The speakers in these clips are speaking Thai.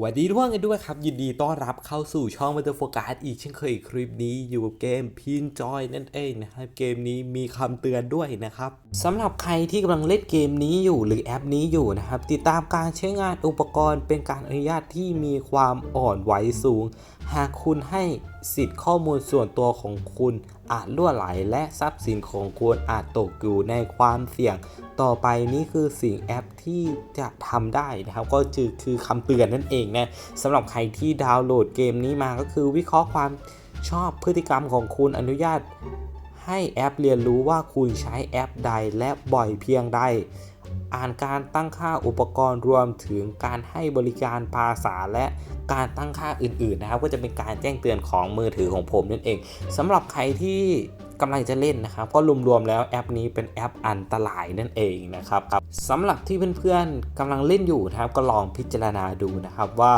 หวัสดีทุกคนกันด้วยครับ ยินดีต้อนรับเข้าสู่ช่อง m ั t โฟกัสอีกเช่นเคยคลิปนี้อยู่กับเกมพินจอยนั่นเองนะครับเกมนี้มีคำเตือนด้วยนะครับสำหรับใครที่กำลังเล่นเกมนี้อยู่หรือแอปนี้อยู่นะครับ ติดตามการใช้งานอุปกรณ์เป็นการอนุญาตที่มีความอ่อนไหวสูง หากคุณให้สิทธิ์ข้อมูลส่วนตัวของคุณอาจล่วไหลและทรัพย์สินของคุณอาจตกอยู่ในความเสี่ยง ต่อไปนี้คือสิ่งแอปที่จะทำได้นะครับ ก็คือคือคำเตือนนั่นเองนะสำหรับใครที่ดาวน์โหลดเกมนี้มาก็คือวิเคราะห์ความชอบพฤติกรรมของคุณอนุญาต ให้แอปเรียนรู้ว่าคุณใช้แอปใดและบ่อยเพียงใด อ่านการตั้งค่าอุปกรณ์รวมถึงการให้บริการภาษาและการตั้งค่าอื่นๆนะครับ ก็จะเป็นการแจ้งเตือนของมือถือของผมนั่นเองสำหรับใครที่กำลังจะเล่นนะครับก็รวมๆแล้วแอปนี้เป็นแอปอันตรายนั่นเองนะครับสำหรับที่เพื่อนๆกำลังเล่นอยู่นะครับก็ลองพิจารณาดูนะครับว่า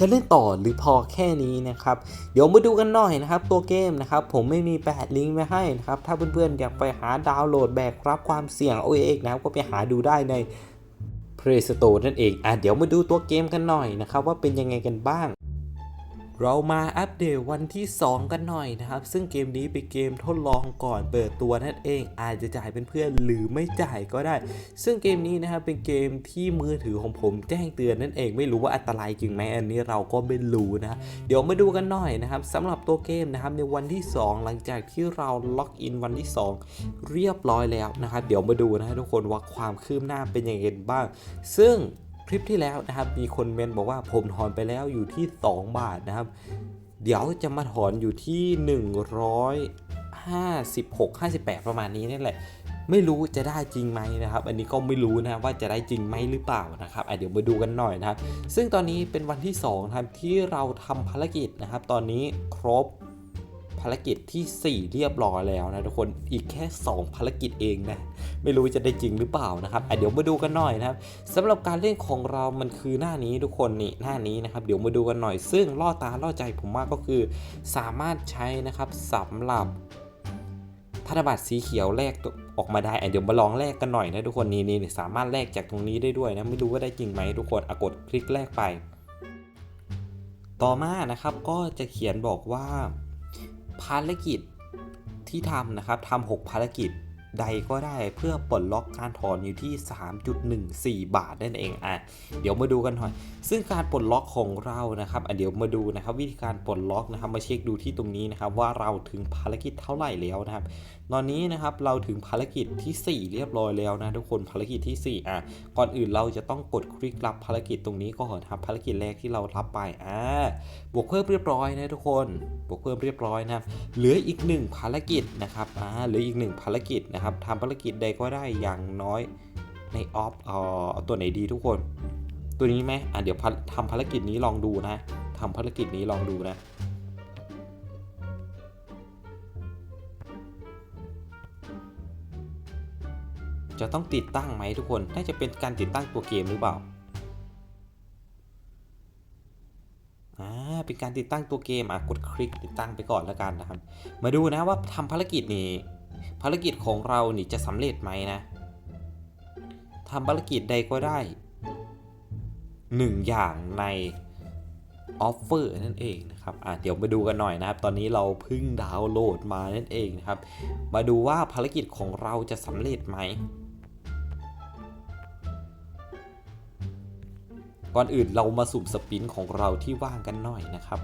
จะเล่นต่อหรือพอแค่นี้นะครับ เดี๋ยวมาดูกันหน่อยนะครับตัวเกมนะครับ ผมไม่มีแปะลิงก์ไว้ให้นะครับ ถ้าเพื่อนๆอยากไปหาดาวน์โหลดแบกรับความเสี่ยงเอาเองนะครับ ก็ไปหาดูได้ใน Play Store นั่นเองอะเดี๋ยวมาดูตัวเกมกันหน่อยนะครับ ว่าเป็นยังไงกันบ้าง เรามาอัปเดตวันที่ 2 กันหน่อยนะครับ ซึ่งเกมนี้เป็นเกมทดลองก่อนเปิดตัวนั่นเอง อาจจะจ่ายเป็นเพื่อนหรือไม่จ่ายก็ได้ ซึ่งเกมนี้นะครับเป็นเกมที่มือถือของผมแจ้งเตือนนั่นเองไม่รู้ว่าอันตรายจริงไหมอันนี้เราก็ไม่รู้นะ เดี๋ยวมาดูกันหน่อยนะครับสำหรับตัวเกมนะครับในวันที่ 2 หลังจากที่เราล็อกอินวันที่ 2 เรียบร้อยแล้วนะครับเดี๋ยวมาดูนะทุกคนว่าความคืบหน้าเป็นยังไงบ้าง ซึ่ง คลิปที่แล้วนะครับมีคนเมนบอกว่าผมถอนไปแล้วอยู่ที่ 2 บาทนะครับ เดี๋ยวจะมาถอนอยู่ที่ 156 58 ประมาณนี้นี่แหละ ไม่รู้จะได้จริงไหมนะครับ อันนี้ก็ไม่รู้นะว่าจะได้จริงไหมหรือเปล่านะครับเดี๋ยวมาดูกันหน่อยนะครับ ซึ่งตอนนี้เป็นวันที่2นะครับที่เราทำภารกิจนะครับ ตอนนี้ครบภารกิจที่ 4 เรียบร้อยแล้วนะทุกคนอีกแค่ 2 ภารกิจเองนะ ไม่รู้จะได้จริงหรือเปล่านะครับเดี๋ยวมาดูกันหน่อยนะครับสำหรับการเล่นของเรามันคือหน้านี้ทุกคนนี่หน้านี้นะครับเดี๋ยวมาดูกันหน่อย ซึ่งล่อตาล่อใจผมว่ากก็คือ สามารถใช้นะครับสำหรับธนบัตรสีเขียวแลกออกมาได้เดี๋ยวมาลองแลกกันหน่อยนะทุกคนนี่นี่สามารถแลกจากตรงนี้ได้ด้วยนะไม่รู้ว่าได้จริงไหมทุกคนอกดคลิกแลกไป ต่อมานะครับก็จะเขียนบอกว่าภารกิจที่ทำนะครับทำ6ภารกิจ ใดก็ได้เพื่อปลดล็อกการถอนอยู่ที่ 3.14 บาทนั่นเองอะเดี๋ยวมาดูกันหน่อย ซึ่งการปลดล็อกของเรานะครับอะเดี๋ยวมาดูนะครับวิธีการปลดล็อกนะครับมาเช็คดูที่ตรงนี้นะครับว่าเราถึงภารกิจเท่าไหร่แล้วนะครับ ตอนนี้นะครับเราถึงภารกิจที่ 4 เรียบร้อยแล้วนะทุกคนภารกิจที่4อะก่อนอื่นเราจะต้องกดคลิกรับภารกิจตรงนี้ก่อนครับภารกิจแรกที่เรารับไปอ่าบวกเพิ่มเรียบร้อยนะทุกคนบวกเพิ่มเรียบร้อยนะครับเหลืออีกหนึ่งภารกิจนะครับอ่าเหลืออีกหนึ่งภารกิจนะครับทำภารกิจใดก็ได้อย่างน้อยในออฟเอ่อตัวไหนดีทุกคน ตัวนี้ไหมอะเดี๋ยวทำภารกิจนี้ลองดูนะทำภารกิจนี้ลองดูนะจะต้องติดตั้งไหมทุกคน น่าจะเป็นการติดตั้งตัวเกมหรือเปล่า อ่า เป็นการติดตั้งตัวเกม อะ กดคลิกติดตั้งไปก่อนแล้วกันนะครับ มาดูนะว่าทำภารกิจนี้ ภารกิจของเรานี่จะสำเร็จไหมนะทำภารกิจใดก็ได้หนึ่งอย่างในออฟเฟอร์นั่นเองนะครับอะเดี๋ยวมาดูกันหน่อยนะครับ ตอนนี้เราเพิ่งดาวน์โหลดมานั่นเองนะครับ มาดูว่าภารกิจของเราจะสำเร็จไหม ก่อนอื่นเรามาสุ่มสปินของเราที่ว่างกันหน่อยนะครับ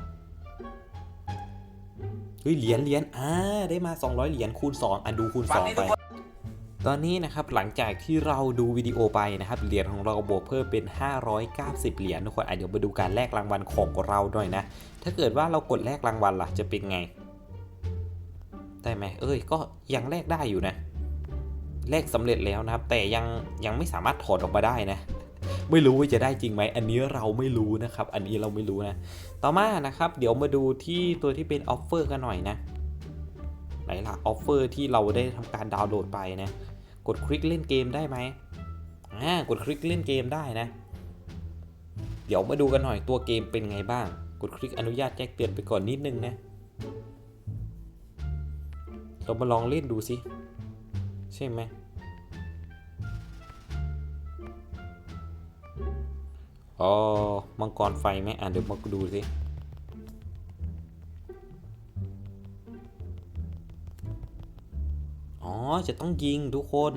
ฮ้ยเหรียญเหรียญอ่าได้มา 200 เหรียญคูณ2อะดูคูณ2ไปตอนนี้นะครับหลังจากที่เราดูวิดีโอไปนะครับเหรียญของเราบวกเพิ่มเป็น 590 เหรียญทุกคนอะเดี๋ยวมาดูการแลกรางวัลของเราหน่อยนะ ถ้าเกิดว่าเรากดแลกรางวัลล่ะจะเป็นไง ได้ไหมเอ้ยก็ยังแลกได้อยู่นะแลกสำเร็จแล้วนะครับ แต่ยังยังไม่สามารถถอดออกมาได้นะ ไม่รู้ว่าจะได้จริงไหมอันนี้เราไม่รู้นะครับ อันนี้เราไม่รู้นะ ต่อมานะครับ เดี๋ยวมาดูที่ตัวที่เป็นออฟเฟอร์กันหน่อยนะไหนล่ะออฟเฟอร์ที่เราได้ทำการดาวน์โหลดไปนะ กดคลิกเล่นเกมได้ไหมอ่ากดคลิกเล่นเกมได้นะ เดี๋ยวมาดูกันหน่อยตัวเกมเป็นไงบ้าง กดคลิกอนุญาตแจ้งเตือนไปก่อนนิดนึงนะเรามาลองเล่นดูสิใช่ไหม อ๋อ มังกรไฟไหมอะเดี๋ยวมาดูสิอ๋อ จะต้องยิงทุกคน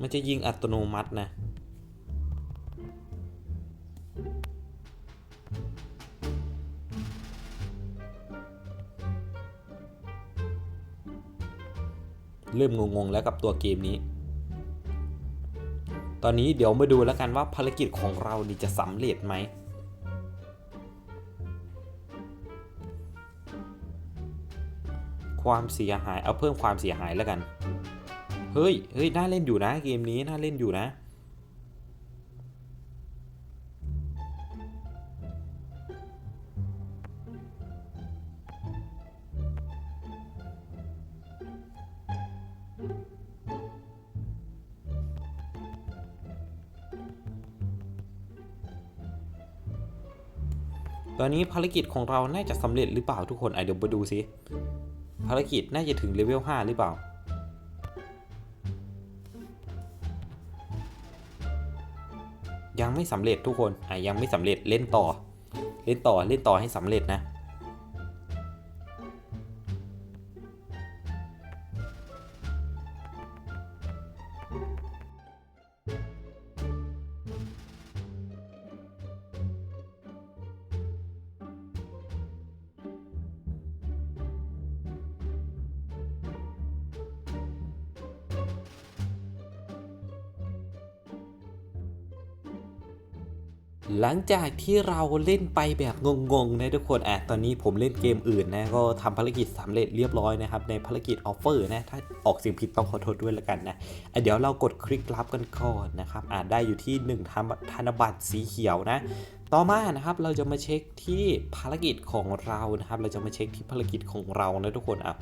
มันจะยิงอัตโนมัตินะ เริ่มงงๆแล้วกับตัวเกมนี้ ตอนนี้เดี๋ยวมาดูแล้วกันว่าภารกิจของเรานี่จะสำเร็จไหมความเสียหายเอาเพิ่มความเสียหายแล้วกัน เฮ้ยเฮ้ยน่าเล่นอยู่นะเกมนี้น่าเล่นอยู่นะ ตอนนี้ภารกิจของเราน่าจะสำเร็จหรือเปล่าทุกคนอะเดี๋ยวมาดูสิภารกิจน่าจะถึงเลเวล5หรือเปล่า ยังไม่สำเร็จทุกคนอะยังไม่สำเร็จเล่นต่อ เล่นต่อเล่นต่อให้สำเร็จนะ หลังจากที่เราเล่นไปแบบงงๆนะทุกคนอะตอนนี้ผมเล่นเกมอื่นนะก็ทำภารกิจสำเร็จเรียบร้อยนะครับในภารกิจออฟเฟอร์นะถ้าออกเสียงผิดต้องขอโทษด้วยล้วกันนะะเดี๋ยวเรากดคลิกรับกันก่อนนะครับอ่าได้อยู่ที่1ธนธนบัตรสีเขียวนะต่อมานะครับเราจะมาเช็คที่ภารกิจของเรานะครับ เราจะมาเช็คที่ภารกิจของเรานะทุกคนอะ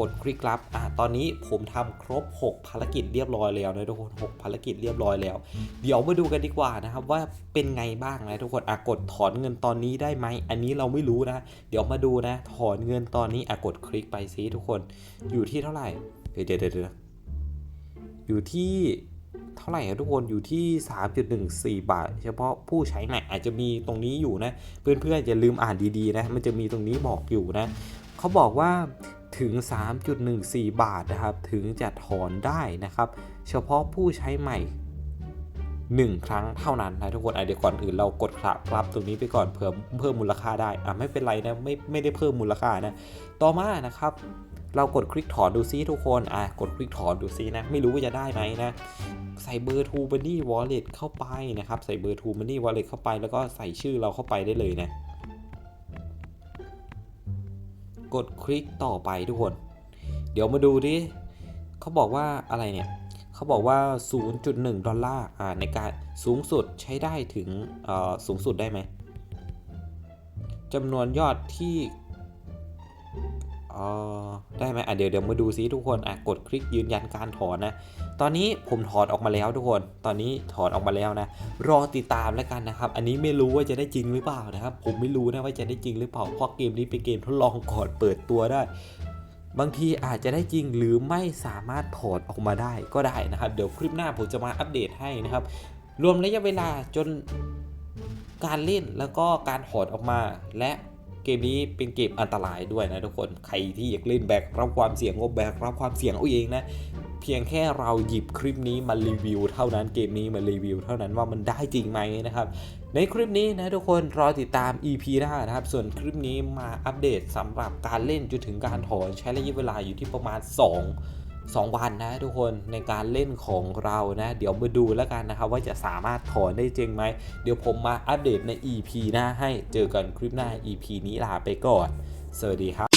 กดคลิกรับอะตอนนี้ผมทำครบ 6 ภารกิจเรียบร้อยแล้วนะทุกคน 6 ภารกิจเรียบร้อยแล้ว เดี๋ยวมาดูกันดีกว่านะครับว่าเป็นไงบ้างนะทุกคนอะกดถอนเงินตอนนี้ได้ไหมอันนี้เราไม่รู้นะ เดี๋ยวมาดูนะ ถอนเงินตอนนี้อะกดคลิกไปซิทุกคน อยู่ที่เท่าไหร่ เดี๋ยวเดี๋ยวเดี๋ยวอยู่ที่เท่าไหร่อะทุกคนอยู่ที่ 3.14 บาท เฉพาะผู้ใช้ใหม่อาจจะมีตรงนี้อยู่นะ เพื่อนๆอย่าลืมอ่านดีๆนะ มันจะมีตรงนี้บอกอยู่นะ เขาบอกว่า ถึง 3.14 บาทนะครับ ถึงจะถอนได้นะครับ เฉพาะผู้ใช้ใหม่ 1 ครั้งเท่านั้นนะทุกคนอะเดียวก่อนอื่นเรากดครับครับตรงนี้ไปก่อนเพิ่มเพิ่มมูลค่าได้อะไม่เป็นไรนะไม่ไม่ได้เพิ่มมูลค่านะต่อมานะครับเรากดคลิกถอนดูซิทุกคน อะ กดคลิกถอนดูซินะ ไม่รู้ว่าจะได้ไหมนะ ใส่เบอร์ True Money Wallet เข้าไปนะครับ ใส่เบอร์ True Money Wallet เข้าไป แล้วก็ใส่ชื่อเราเข้าไปได้เลยนะ กดคลิกต่อไปทุกคน เดี๋ยวมาดูดิเขาบอกว่าอะไรเนี่ยเขาบอกว่า 0.1 ดอลลาร์อ่าในการสูงสุดใช้ได้ถึงอ่อสูงสุดได้ไหมจำนวนยอดที่ อ่อได้ไหมอะเดี๋ยวเดี๋ยวมาดูซิทุกคนอะกดคลิกยืนยันการถอนนะ ตอนนี้ผมถอนออกมาแล้วทุกคน ตอนนี้ถอนออกมาแล้วนะ รอติดตามแล้วกันนะครับ อันนี้ไม่รู้ว่าจะได้จริงหรือเปล่านะครับ ผมไม่รู้นะว่าจะได้จริงหรือเปล่า เพราะเกมนี้เป็นเกมทดลองก่อนเปิดตัวได้ บางทีอาจจะได้จริงหรือไม่สามารถถอดออกมาได้ก็ได้นะครับ เดี๋ยวคลิปหน้าผมจะมาอัปเดตให้นะครับ รวมระยะเวลาจนการเล่นแล้วก็การถอดออกมาและ เกมนี้เป็นเกมอันตรายด้วยนะทุกคน ใครที่อยากเล่นแบกรับความเสี่ยงก็แบกรับความเสี่ยงเอาเองนะ เพียงแค่เราหยิบคลิปนี้มารีวิวเท่านั้นเกมนี้มารีวิวเท่านั้นว่ามันได้จริงไหมนะครับ ในคลิปนี้นะทุกคนรอติดตาม EP หน้านะครับ ส่วนคลิปนี้มาอัปเดตสำหรับการเล่นจนถึงการถอนใช้ระยะเวลาอยู่ที่ประมาณ 2 2 วันนะทุกคนในการเล่นของเรานะ เดี๋ยวมาดูแล้วกันนะครับ ว่าจะสามารถถอนได้จริงไหม เดี๋ยวผมมาอัปเดตใน EP หน้าให้เจอกันคลิปหน้า EP นี้ลาไปก่อน สวัสดีครับ